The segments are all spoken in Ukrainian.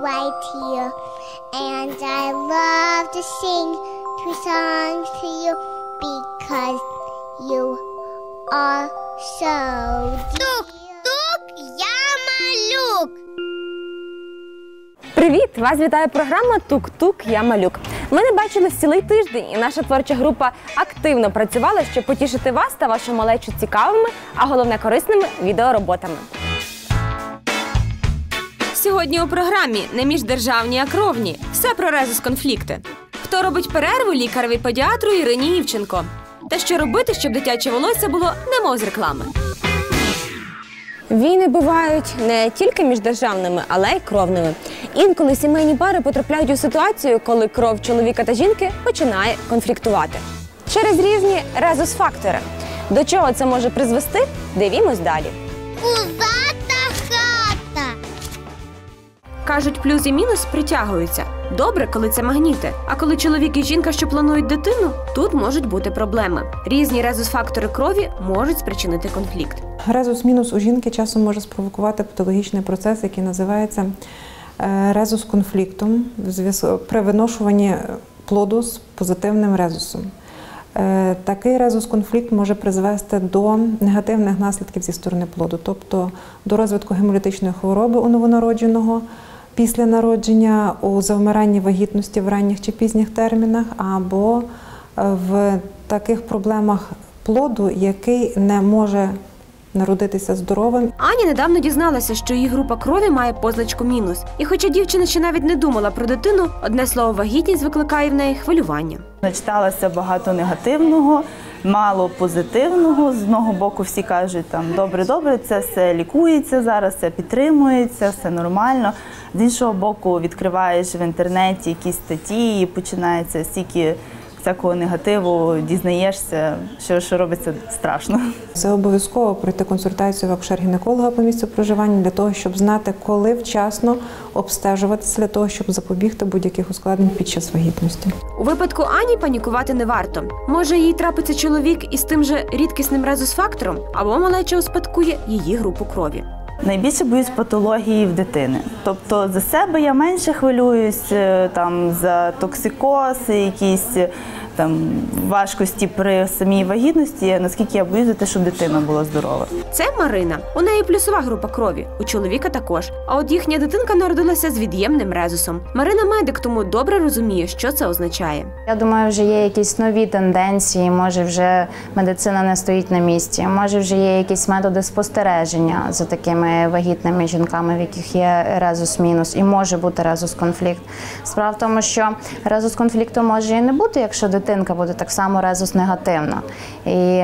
right here. And I love to sing two songs to you because you are so Тук, тук, я малюк. Привіт! Вас вітає програма Тук-Тук Я малюк. Ми не бачились цілий тиждень, і наша творча група активно працювала, щоб потішити вас та вашу малечу цікавими, а головне корисними відеороботами. Сьогодні у програмі не міждержавні, а кровні. Все про резус конфлікти. Хто робить перерву лікареві педіатру Ірині Івченко? Та що робити, щоб дитяче волосся було немов з реклами? Війни бувають не тільки міждержавними, але й кровними. Інколи сімейні пари потрапляють у ситуацію, коли кров чоловіка та жінки починає конфліктувати через різні резус-фактори. До чого це може призвести? Дивімось далі. Пузата Кажуть, плюс і мінус притягуються. Добре, коли це магніти. А коли чоловік і жінка, що планують дитину, тут можуть бути проблеми. Різні резус-фактори крові можуть спричинити конфлікт. Резус-мінус у жінки часом може спровокувати патологічний процес, який називається е, резус конфліктом при виношуванні плоду з позитивним резусом. Е, Такий резус-конфлікт може призвести до негативних наслідків зі сторони плоду, тобто до розвитку гемолітичної хвороби у новонародженого після народження, у завмиранні вагітності в ранніх чи пізніх термінах, або е, в таких проблемах плоду, який не може народитися здоровим Аня недавно дізналася, що її група крові має позначку мінус. І хоча дівчина ще навіть не думала про дитину, одне слово вагітність викликає в неї хвилювання. Начиталася багато негативного, мало позитивного. З одного боку всі кажуть, там добре, добре, це все лікується зараз, це підтримується, все нормально. З іншого боку, відкриваєш в інтернеті якісь статті, і починається стільки всякого негативу, дізнаєшся, що, що робиться страшно. Це обов'язково пройти консультацію в акушер-гінеколога по місцю проживання для того, щоб знати, коли вчасно обстежуватися для того, щоб запобігти будь-яких ускладнень під час вагітності. У випадку Ані панікувати не варто. Може, їй трапиться чоловік із тим же рідкісним резус-фактором, або малеча успадкує її групу крові. Найбільше боюсь патології в дитини. Тобто за себе я менше хвилююсь е, там за токсикоз, якісь там важкості при самій вагітності. Наскільки я боюсь за те, щоб дитина була здорова. Це Марина. У неї плюсова група крові, у чоловіка також. А от їхня дитинка народилася з від'ємним резусом. Марина медик, тому добре розуміє, що це означає. Я думаю, вже є якісь нові тенденції. Може, вже медицина не стоїть на місці. Може, вже є якісь методи спостереження за такими вагітними жінками, в яких є резус мінус, і може бути резус конфлікт. Справа в тому, що резус конфлікту може і не бути, якщо дитинка буде так само резус негативна. І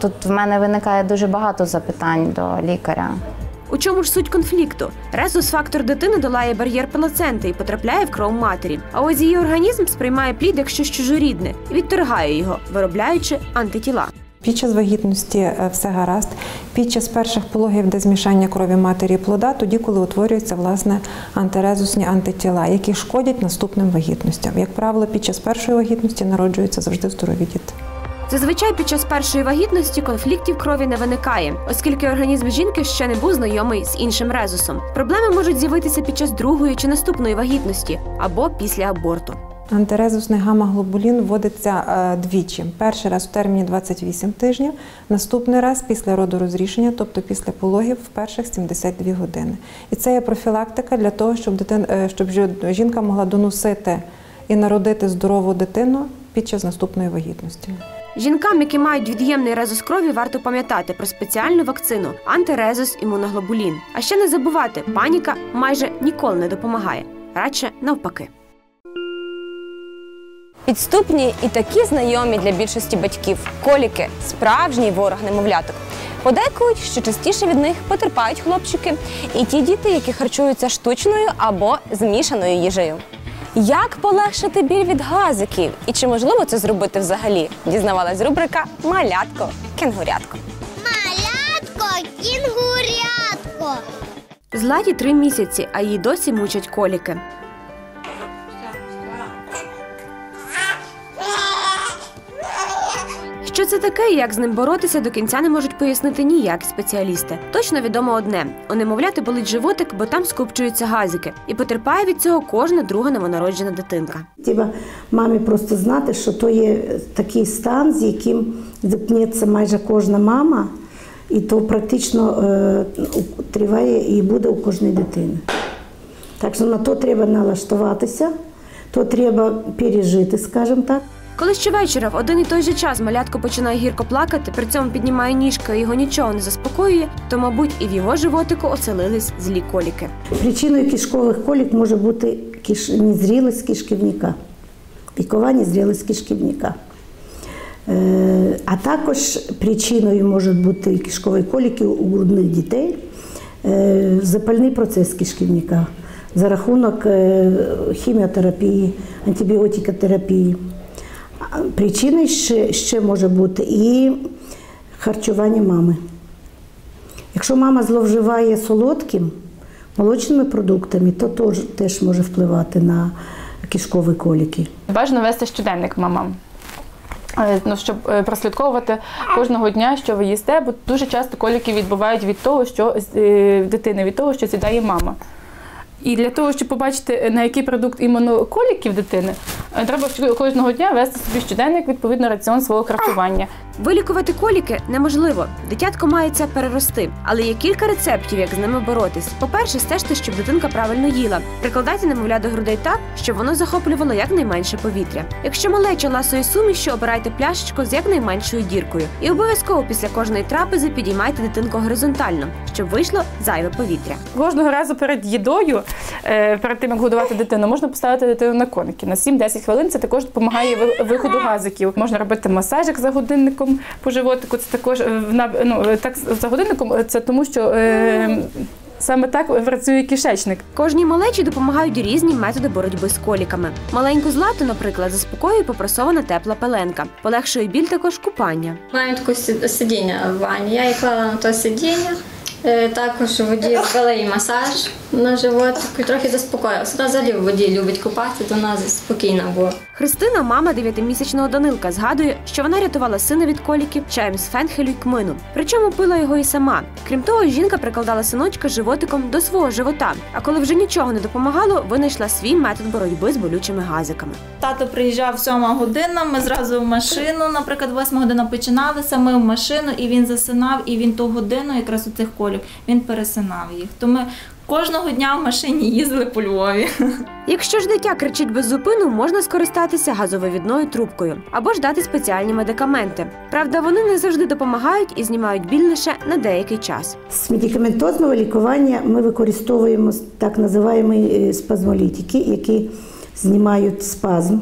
тут в мене виникає дуже багато запитань до лікаря. У чому ж суть конфлікту? Резус-фактор дитини долає бар'єр плаценти і потрапляє в кров матері. А ось її організм сприймає плід як щось чужорідне і відторгає його, виробляючи антитіла. Під час вагітності е, все гаразд. Під час перших пологів, де змішання крові матері і плода, тоді, коли утворюються власне антирезусні антитіла, які шкодять наступним вагітностям. Як правило, під час першої вагітності народжуються завжди здорові діти. Зазвичай під час першої вагітності конфліктів крові не виникає, оскільки організм жінки ще не був знайомий з іншим резусом. Проблеми можуть з'явитися під час другої чи наступної вагітності або після аборту. Антирезусний гамма-глобулін вводиться е, двічі. Перший раз в терміні 28 тижнів, наступний раз після родорозрішення, тобто після пологів в перших 72 години. І це є профілактика для того, щоб дитин, е, щоб жінка могла доносити і народити здорову дитину під час наступної вагітності. Жінкам, які мають від'ємний резус крові, варто пам'ятати про спеціальну вакцину антирезус імуноглобулін. А ще не забувати, паніка майже ніколи не допомагає, радше навпаки. Підступні і такі знайомі для більшості батьків коліки справжній ворог немовляток. Подейкують, що частіше від них потерпають хлопчики і ті діти, які харчуються штучною або змішаною їжею. Як полегшити біль від газиків? І чи можливо це зробити взагалі? Дізнавалась рубрика Малятко кенгурятко. Малятко, кінгурятко. Златі три місяці, а їй досі мучать коліки. Це таке і як з ним боротися, до кінця не можуть пояснити ніякі спеціалісти. Точно відомо одне: у немовляти болить животик, бо там скупчуються газики, і потерпає від цього кожна друга новонароджена дитинка. Треба мамі просто знати, що то є такий стан, з яким зіткнеться майже кожна мама, і то практично е, триває і буде у кожної дитини. Так що на то треба налаштуватися, то треба пережити, скажімо так. Коли щовечора в один і той же час малятко починає гірко плакати, при цьому піднімає ніжка і його нічого не заспокоює, то, мабуть, і в його животику оселились злі коліки. Причиною кишкових колік може бути киш... незрілість кишківника, пікова незрілість кишківника. Е, А також причиною може бути кишкової коліки у грудних дітей е, запальний процес кишківника за рахунок е, хіміотерапії, антибіотикотерапії. А Причиною ще, ще може бути і харчування мами. Якщо мама зловживає солодким, молочними продуктами, то теж, може впливати на кишкові коліки. Бажано вести щоденник мамам. Е, Ну, щоб е, прослідковувати кожного дня, що ви їсте, бо дуже часто коліки відбувають від того, що е, дитини, від того, що з'їдає мама. І для того, щоб побачити, на який продукт іменно коліків дитини, е, треба кожного дня вести собі щоденник відповідно раціон свого харчування. Вилікувати коліки неможливо. Дитятко має це перерости, але є кілька рецептів, як з ними боротись. По-перше, стежте, щоб дитинка правильно їла. Прикладайте немовля до грудей так, щоб воно захоплювало якнайменше повітря. Якщо малеча ласої суміші, обирайте пляшечку з якнайменшою діркою. І обов'язково після кожної трапези підіймайте дитинку горизонтально, щоб вийшло зайве повітря. Кожного разу перед їдою, е, перед тим як годувати дитину, можна поставити дитину на коники. На 7-10 хвилин це також допомагає ви- виходу газиків. Можна робити масажик за годинником по животику. Це також е, ну, е, так за годинником. е, Це тому, що е, саме так працює кишечник. Кожній малечі допомагають різні методи боротьби з коліками. Маленьку злату, наприклад, заспокоює попрасована тепла пеленка. Полегшує біль також купання. Маємо таке сі- сидіння в ванні. Я її клала на то сидіння. Е, Також у воді ввела їй масаж на животик і трохи заспокоїлася. Вона взагалі в воді любить купатися, то вона спокійна була. Христина, мама дев'ятимісячного Данилка, згадує, що вона рятувала сина від коліків чаєм з фенхелю й кмину. Причому пила його і сама. Крім того, жінка прикладала синочка животиком до свого живота. А коли вже нічого не допомагало, винайшла свій метод боротьби з болючими газиками. Тато приїжджав сьома година, ми зразу в машину, наприклад, восьма година починалися, ми в машину, і він засинав, і він ту годину, якраз у цих колік, він пересинав їх. То ми кожного дня в машині їздили по Львові. Якщо ж дитя кричить без зупину, можна скористатися газовивідною трубкою або ж дати спеціальні медикаменти. Правда, вони не завжди допомагають і знімають біль лише на деякий час. З медикаментозного лікування ми використовуємо так називаємо спазмолітики, які знімають спазм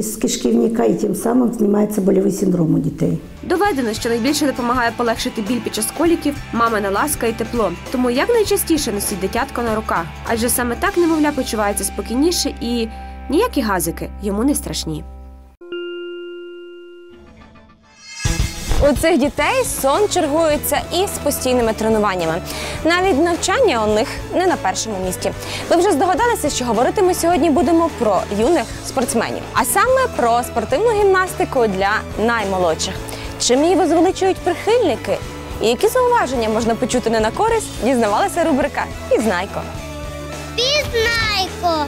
з кишківника і тим самим знімається больовий синдром у дітей. Доведено, що найбільше допомагає полегшити біль під час коліків мамина ласка і тепло. Тому якнайчастіше носіть дитятко на руках, адже саме так немовля почувається спокійніше і ніякі газики йому не страшні. У цих дітей сон чергується із постійними тренуваннями. Навіть навчання у них не на першому місці. Ви вже здогадалися, що говорити ми сьогодні будемо про юних спортсменів, а саме про спортивну гімнастику для наймолодших. Чим її возвеличують прихильники? І які зауваження можна почути не на користь, дізнавалася рубрика Пізнайко. Пізнайко.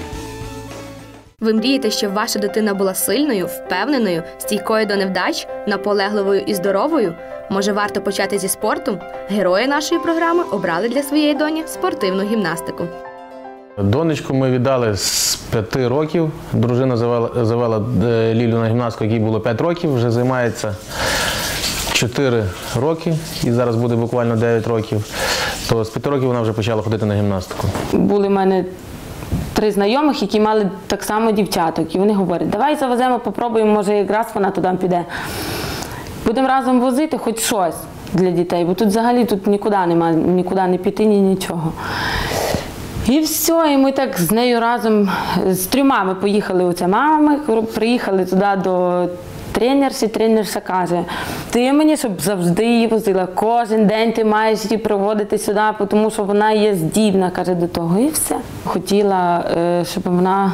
Ви мрієте, щоб ваша дитина була сильною, впевненою, стійкою до невдач, наполегливою і здоровою? Може, варто почати зі спорту? Герої нашої програми обрали для своєї доні спортивну гімнастику. Донечку ми віддали з п'яти років. Дружина завела, завела е, Лілю на гімнастику, якій було 5 років, вже займається 4 роки і зараз буде буквально 9 років. То з 5 років вона вже почала ходити на гімнастику. були в мене три знайомих, які мали так само дівчаток. І вони говорять, давай завеземо, попробуємо, може якраз вона туди піде. Будемо разом возити хоч щось для дітей, бо тут взагалі тут нікуди немає, нікуди не піти, ні нічого. І все, і ми так з нею разом з трьома ми поїхали оце мамами, приїхали туди до тренерші, тренерша каже, ти мені, щоб завжди її возила, кожен день ти маєш її приводити сюди, тому що вона є здібна, каже до того. І все. Хотіла, е, щоб вона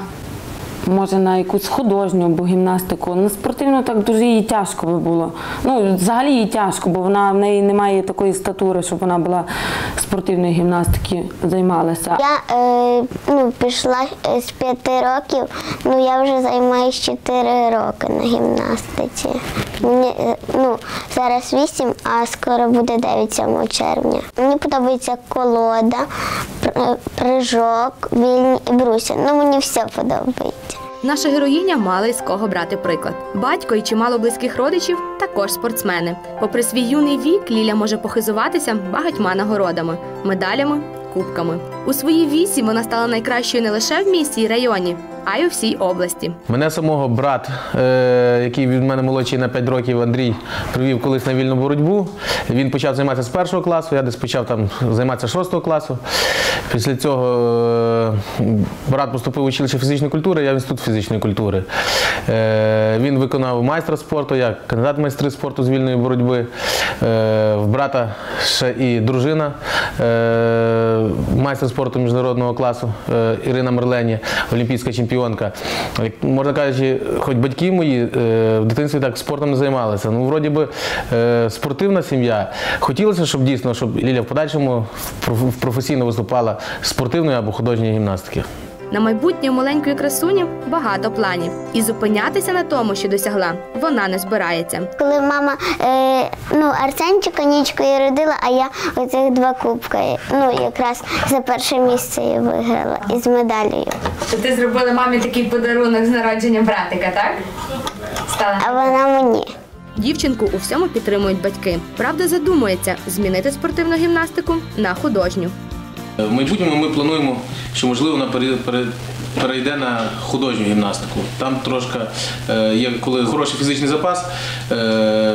може на якусь художню або гімнастику. На спортивну так дуже їй тяжко би було. Ну, взагалі їй тяжко, бо вона в неї немає такої статури, щоб вона була спортивної гімнастики займалася. Я е, ну, пішла е, з п'яти років, ну я вже займаюся чотири роки на гімнастиці. Мені е, ну, зараз вісім, а скоро буде 9 7 червня. Мені подобається колода, пр- е, вільні і бруся. Ну мені все подобається. Наша героїня мала із кого брати приклад. Батько і чимало близьких родичів також спортсмени. Попри свій юний вік, Ліля може похизуватися багатьма нагородами, медалями, кубками. У свої вісім вона стала найкращою не лише в місті і районі, а й у всій області. Мене самого брат, е, який від мене молодший на 5 років, Андрій, привів колись на вільну боротьбу. Він почав займатися з першого класу, я десь почав там займатися з шостого класу. Після цього е, брат поступив в училище фізичної культури, я в інститут фізичної культури. Е, Він виконав майстра спорту, я кандидат майстри спорту з вільної боротьби. В брата ще і дружина, майстер спорту міжнародного класу Ірина Мерлені, олімпійська чемпіонка. Як Можна кажучи, хоч батьки мої е, в дитинстві так спортом не займалися. Ну, вроді би, е, спортивна сім'я. Хотілося, щоб дійсно, щоб Ліля в подальшому в професійно виступала з спортивної або художньої гімнастики. На майбутнє у маленької красуні багато планів, і зупинятися на тому, що досягла, вона не збирається. Коли мама е, ну, Арсенчика нічкою родила, а я оцих два кубки. Ну, якраз за перше місце я виграла із медаллю. То ти зробила мамі такий подарунок з народження братика, так? А вона мені. Дівчинку у всьому підтримують батьки. Правда, задумується змінити спортивну гімнастику на художню. В майбутньому ми плануємо, що можливо вона пере- пере- перейде на художню гімнастику. Там трошки е, є, коли хороший фізичний запас, е,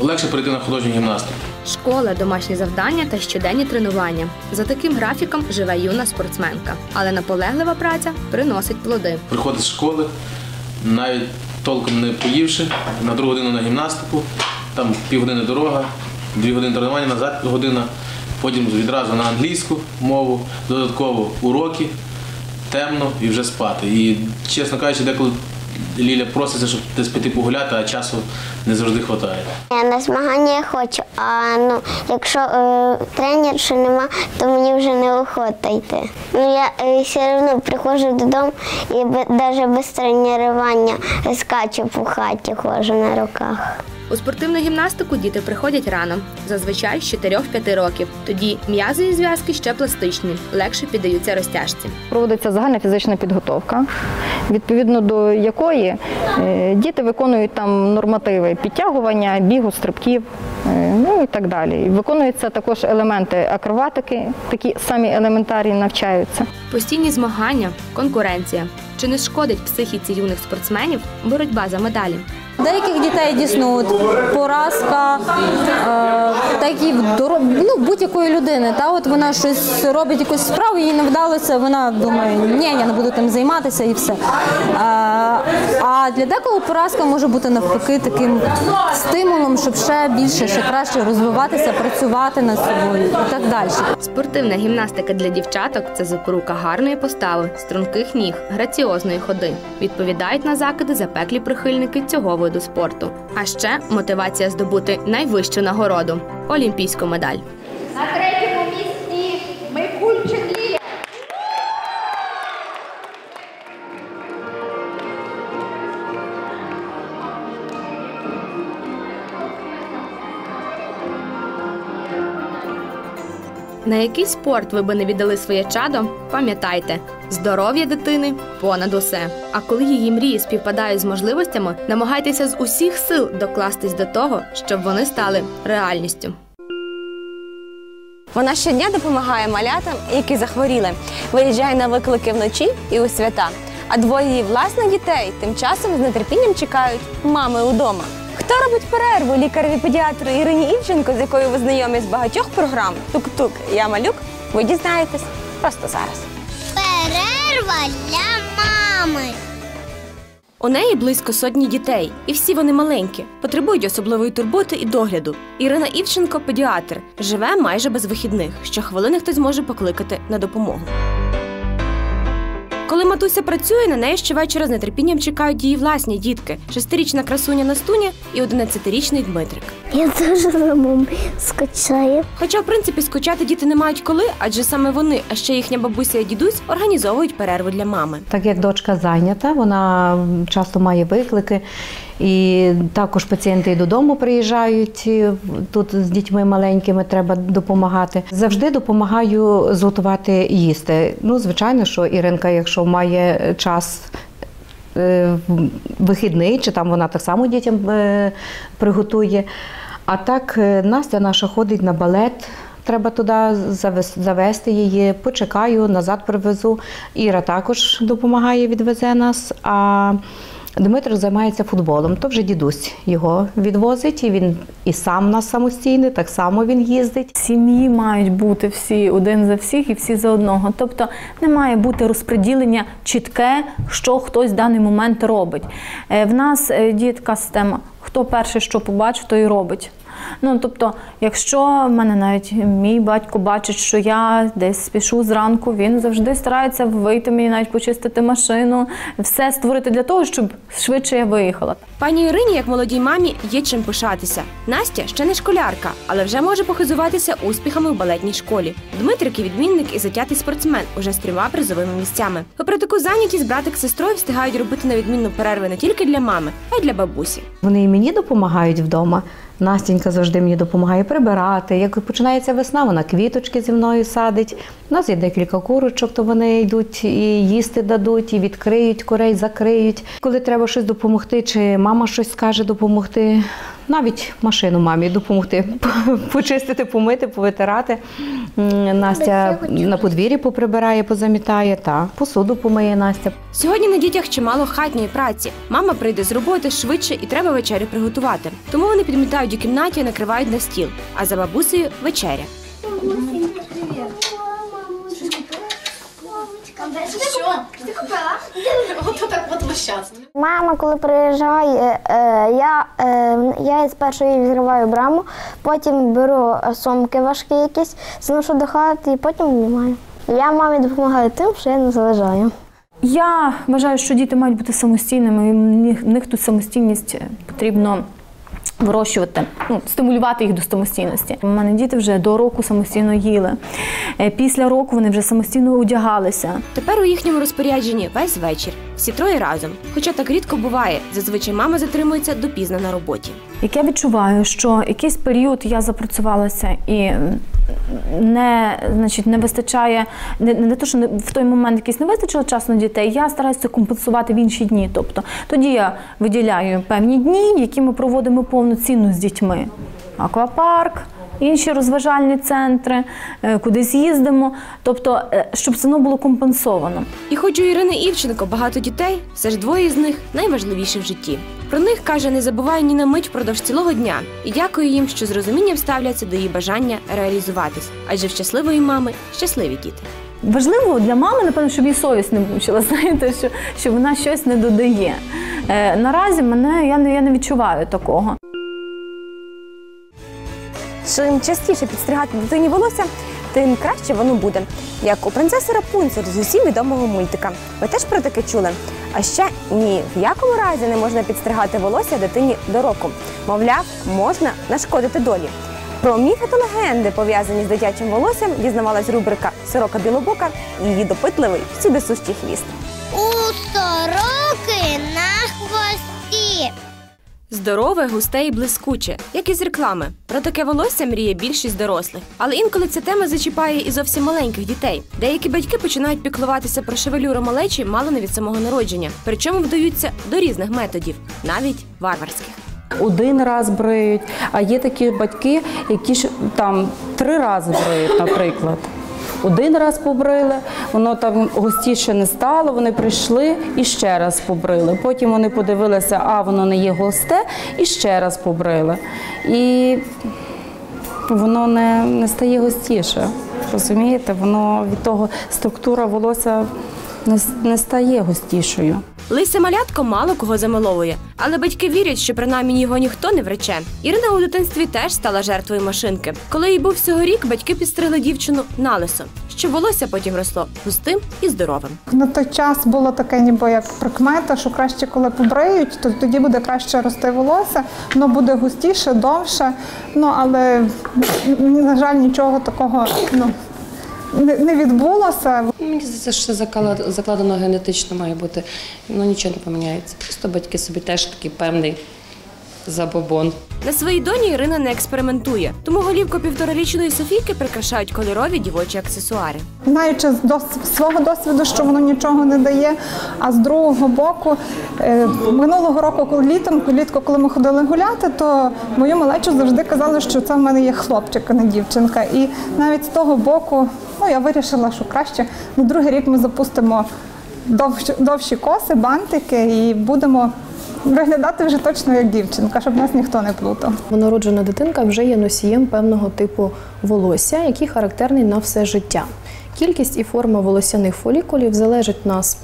легше перейти на художню гімнастику. Школа, домашні завдання та щоденні тренування. За таким графіком живе юна спортсменка. Але наполеглива праця приносить плоди. Приходить з школи, навіть толком не поївши, на другу годину на гімнастику, там півгодини дорога, дві години тренування, назад година, потім відразу на англійську мову, додатково уроки, темно і вже спати. І, чесно кажучи, деколи Ліля проситься, щоб десь піти погуляти, а часу не завжди вистачає. На змагання я хочу, а ну, якщо е, тренер ще нема, то мені вже не охота йти. Ну я е, все одно приходжу додому і навіть без тренування скачу по хаті, ходжу на руках. У спортивну гімнастику діти приходять рано, зазвичай з 4-5 років. Тоді м'язи і зв'язки ще пластичні, легше піддаються розтяжці. Проводиться загальна фізична підготовка, відповідно до якої е, діти виконують там нормативи підтягування, бігу, стрибків, е, ну і так далі. Виконуються також елементи акробатики, такі самі елементарні навчаються. Постійні змагання, конкуренція. Чи не шкодить психіці юних спортсменів боротьба за медалі? Деяких дітей дійсно от, поразка, е, так ну, будь-якої людини. Та от вона щось робить якусь справу, їй не вдалося, вона думає, ні, я не буду тим займатися і все. Е, а для декого поразка може бути навпаки таким стимулом, щоб ще більше, ще краще розвиватися, працювати над собою і так далі. Спортивна гімнастика для дівчаток це запорука гарної постави, струнких ніг, граціозної ходи. Відповідають на закиди запеклі прихильники цього виду спорту. А ще мотивація здобути найвищу нагороду олімпійську медаль. На який спорт ви би не віддали своє чадо, пам'ятайте, здоров'я дитини понад усе. А коли її мрії співпадають з можливостями, намагайтеся з усіх сил докластись до того, щоб вони стали реальністю. Вона щодня допомагає малятам, які захворіли, виїжджає на виклики вночі і у свята. А двоє її власних дітей тим часом з нетерпінням чекають мами удома. Хто робить перерву лікареві педіатру Ірині Івченко, з якою ви знайомі з багатьох програм Тук-тук, я малюк, ви дізнаєтесь просто зараз. Перерва для мами. У неї близько сотні дітей, і всі вони маленькі, потребують особливої турботи і догляду. Ірина Івченко педіатр, живе майже без вихідних. Щохвилини хтось може покликати на допомогу. Коли матуся працює, на неї щовечора з нетерпінням чекають її власні дітки: шестирічна красуня Настуня і одинадцятирічний Дмитрик. Я дуже за мамою скучаю. Хоча, в принципі, скучати діти не мають коли, адже саме вони, а ще їхня бабуся і дідусь організовують перерву для мами. Так як дочка зайнята, вона часто має виклики. І також пацієнти і додому приїжджають тут з дітьми маленькими, треба допомагати. Завжди допомагаю зготувати їсти. Ну, звичайно, що Іринка, якщо має час. е, Вихідний, чи там вона так само дітям е, приготує. А так, е, Настя наша ходить на балет. Треба туди завести її, почекаю, назад привезу. Іра також допомагає, відвезе нас. А Дмитро займається футболом, то вже дідусь його відвозить, і він і сам на самостійний, так само він їздить. Сім'ї мають бути всі один за всіх і всі за одного. Тобто не має бути розподілення чітке, що хтось в даний момент робить. Е, В нас дітка є така система: хто перше що побачив, то і робить. Ну тобто, якщо в мене навіть мій батько бачить, що я десь спішу зранку, він завжди старається вийти мені навіть почистити машину, все створити для того, щоб швидше я виїхала. Пані Ірині, як молодій мамі, є чим пишатися. Настя ще не школярка, але вже може похизуватися успіхами в балетній школі. Дмитрик – і відмінник і затятий спортсмен, уже з трьома призовими місцями. Попри таку зайнятість, братик з сестрою встигають робити на відмінну перерви не тільки для мами, а й для бабусі. Вони і мені допомагають вдома. Настінька завжди мені допомагає прибирати. Як починається весна, вона квіточки зі мною садить. У нас є декілька курочок, то вони йдуть і їсти дадуть, і відкриють курей, закриють. Коли треба щось допомогти, чи мама щось скаже допомогти, навіть машину мамі допомогти почистити, помити, повитирати. Настя на подвір'ї поприбирає, позамітає та посуду помиє Настя. Сьогодні на дітях чимало хатньої праці. Мама прийде з роботи швидше і треба вечерю приготувати. Тому вони підмітають у кімнаті і накривають на стіл. А за бабусею вечеря. Що? Ото так от весь час. Мама, коли приїжджає, е, я, е, я спершу їй відкриваю браму, потім беру е, сумки важкі якісь, зношу до хати і потім знімаю. Я мамі допомагаю тим, що я не заважаю. Я вважаю, що діти мають бути самостійними, і в них- в тут самостійність е, потрібно вирощувати, ну, стимулювати їх до самостійності. У мене діти вже до року самостійно їли. Е, Після року вони вже самостійно одягалися. Тепер у їхньому розпорядженні весь вечір. Всі троє разом. Хоча так рідко буває, зазвичай мама затримується допізно на роботі. Як я відчуваю, що якийсь період я запрацювалася і не, значить, не вистачає, не, не те, що не, в той момент якийсь не вистачило часу на дітей, я стараюся це компенсувати в інші дні. Тобто тоді я виділяю певні дні, які ми проводимо повноцінно з дітьми. Аквапарк. Інші розважальні центри, е, кудись їздимо, тобто, е, щоб все одно було компенсовано. І хоч у Ірини Івченко багато дітей, все ж двоє з них найважливіші в житті. Про них каже, не забуває ні на мить впродовж цілого дня і дякує їм, що з розумінням ставляться до її бажання реалізуватись. Адже в щасливої мами щасливі діти. Важливо для мами, напевно, щоб її совість не мучила, знаєте, що, що вона щось не додає. Е, наразі мене я не, я не відчуваю такого. Чим частіше підстригати дитині волосся, тим краще воно буде. Як у принцеси Рапунцель з усім відомого мультика. Ви теж про таке чули? А ще ні, в якому разі не можна підстригати волосся дитині до року. Мовляв, можна нашкодити долі. Про міфи та легенди, пов'язані з дитячим волоссям, дізнавалась рубрика Сорока білобока і її допитливий всюди сущий хвіст. У сороки. Здорове, густе і блискуче, як із реклами. Про таке волосся мріє більшість дорослих. Але інколи ця тема зачіпає і зовсім маленьких дітей. Деякі батьки починають піклуватися про шевелюру малечі мало не від самого народження, причому вдаються до різних методів, навіть варварських. Один раз бриють, а є такі батьки, які ж там три рази бриють, наприклад. Один раз побрили, воно там густіше не стало, вони прийшли і ще раз побрили. Потім вони подивилися, а воно не є густе, і ще раз побрили. І воно не, не стає густіше. Розумієте, воно від того структура волосся не, не стає густішою. Лисе малятко мало кого замиловує, але батьки вірять, що принаймні його ніхто не врече. Ірина у дитинстві теж стала жертвою машинки. Коли їй був всього рік, батьки підстригли дівчину на лисо, щоб волосся потім росло густим і здоровим. На той час було таке, ніби як прикмета, що краще, коли побриють, то тоді буде краще рости волосся, воно буде густіше, довше. Ну але на жаль, нічого такого ну, не, не відбулося. Мені здається, що закала- закладено генетично має бути. Ну нічого не поміняється. Просто батьки собі теж такий певний забобон. На своїй доні Ірина не експериментує, тому голівку півторарічної Софійки прикрашають кольорові дівочі аксесуари. Знаючи з дос- свого досвіду, що воно нічого не дає. А з другого боку, е, минулого року, коли літом, влітку, коли ми ходили гуляти, то мою малечу завжди казали, що це в мене є хлопчик, а не дівчинка. І навіть з того боку, ну я вирішила, що краще на другий рік ми запустимо довші, довші коси, бантики і будемо виглядати вже точно як дівчинка, щоб нас ніхто не плутав. Народжена дитинка вже є носієм певного типу волосся, який характерний на все життя. Кількість і форма волосяних фолікулів залежить нас,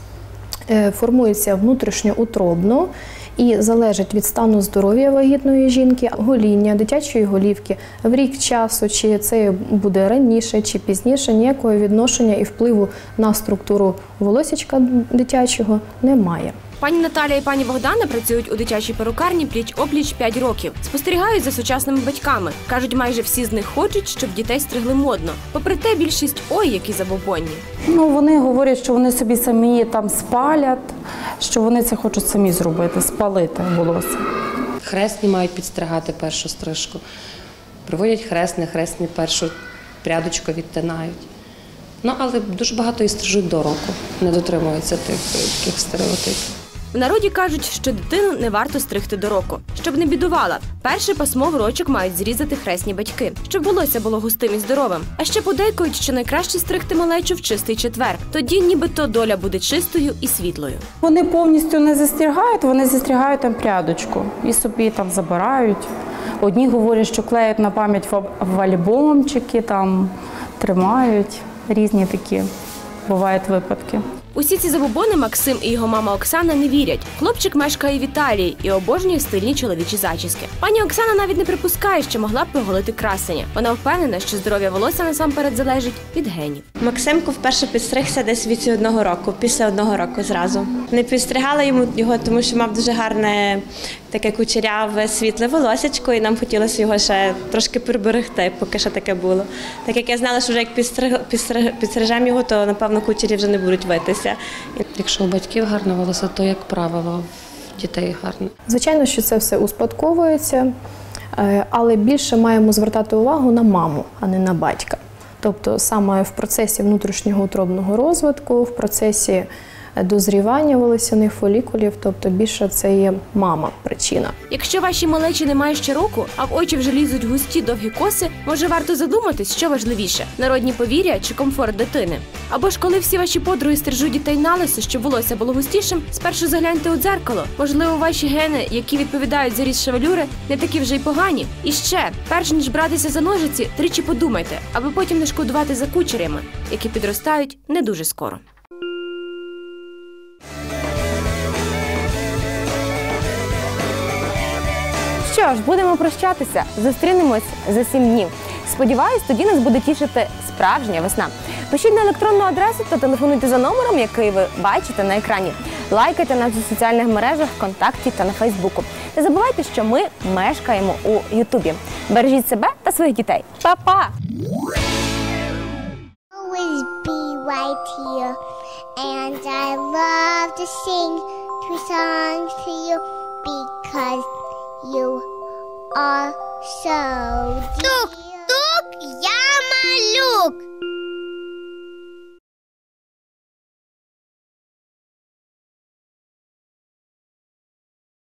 е, формується внутрішньоутробно і залежить від стану здоров'я вагітної жінки, гоління, дитячої голівки в рік часу, чи це буде раніше чи пізніше, ніякого відношення і впливу на структуру волосічка дитячого немає. Пані Наталія і пані Богдана працюють у дитячій перукарні пліч опліч 5 років. Спостерігають за сучасними батьками. кажуть, майже всі з них хочуть, щоб дітей стригли модно. Попри те, більшість ой, які забобонні. Ну, вони говорять, що вони собі самі там спалять, що вони це хочуть самі зробити, спалити волосся. Хресні мають підстригати першу стрижку. Приводять хресне, хресні першу прядочку відтинають. Ну, але дуже багато і стрижуть до року, не дотримуються тих таких стереотипів. В народі кажуть, що дитину не варто стригти до року, щоб не бідувала. Перше пасмо в рочок мають зрізати хресні батьки, щоб волосся було густим і здоровим. А ще подейкують, що найкраще стригти малечу в чистий четвер. Тоді нібито доля буде чистою і світлою. Вони повністю не застрягають, вони застрягають там прядочку і собі там забирають. Одні говорять, що клеять на пам'ять в альбомчики, там тримають різні такі бувають випадки. Усі ці забобони Максим і його мама Оксана не вірять. Хлопчик мешкає в Італії і обожнює стильні чоловічі зачіски. Пані Оксана навіть не припускає, що могла б проголити красення. Вона впевнена, що здоров'я волосся насамперед залежить від генів. Максимко вперше підстригся десь від одного року, після одного року зразу. Не підстригала йому його, тому що мав дуже гарне таке кучеряве світле волосячко, і нам хотілося його ще трошки приберегти, поки що таке було. Так як я знала, що вже як підстриг, підстриг, підстрижемо його, то напевно кучері вже не будуть витися. Якщо у батьків гарна волоса, то як правило в дітей гарно. Звичайно, що це все успадковується, е, але більше маємо звертати увагу на маму, а не на батька. Тобто саме в процесі внутрішнього утробного розвитку, в процесі дозрівання волосяних фолікулів, тобто більше це є мама причина. Якщо вашій малечі немає ще року, а в очі вже лізуть густі довгі коси, може варто задуматись, що важливіше народні повір'я чи комфорт дитини. Або ж коли всі ваші подруги стрижуть дітей на лисо, щоб волосся було густішим, спершу загляньте у дзеркало. Можливо, ваші гени, які відповідають за ріст шевелюри, не такі вже й погані. І ще, перш ніж братися за ножиці, тричі подумайте, аби потім не шкодувати за кучерями, які підростають не дуже скоро. Що ж, будемо прощатися. Зустрінемось за сім днів. Сподіваюсь, тоді нас буде тішити справжня весна. Пишіть на електронну адресу та телефонуйте за номером, який ви бачите на екрані. Лайкайте нас у соціальних мережах, ВКонтакті та на Фейсбуку. Не забувайте, що ми мешкаємо у Ютубі. Бережіть себе та своїх дітей. Па-па! always be you are so Тук-тук, я малюк.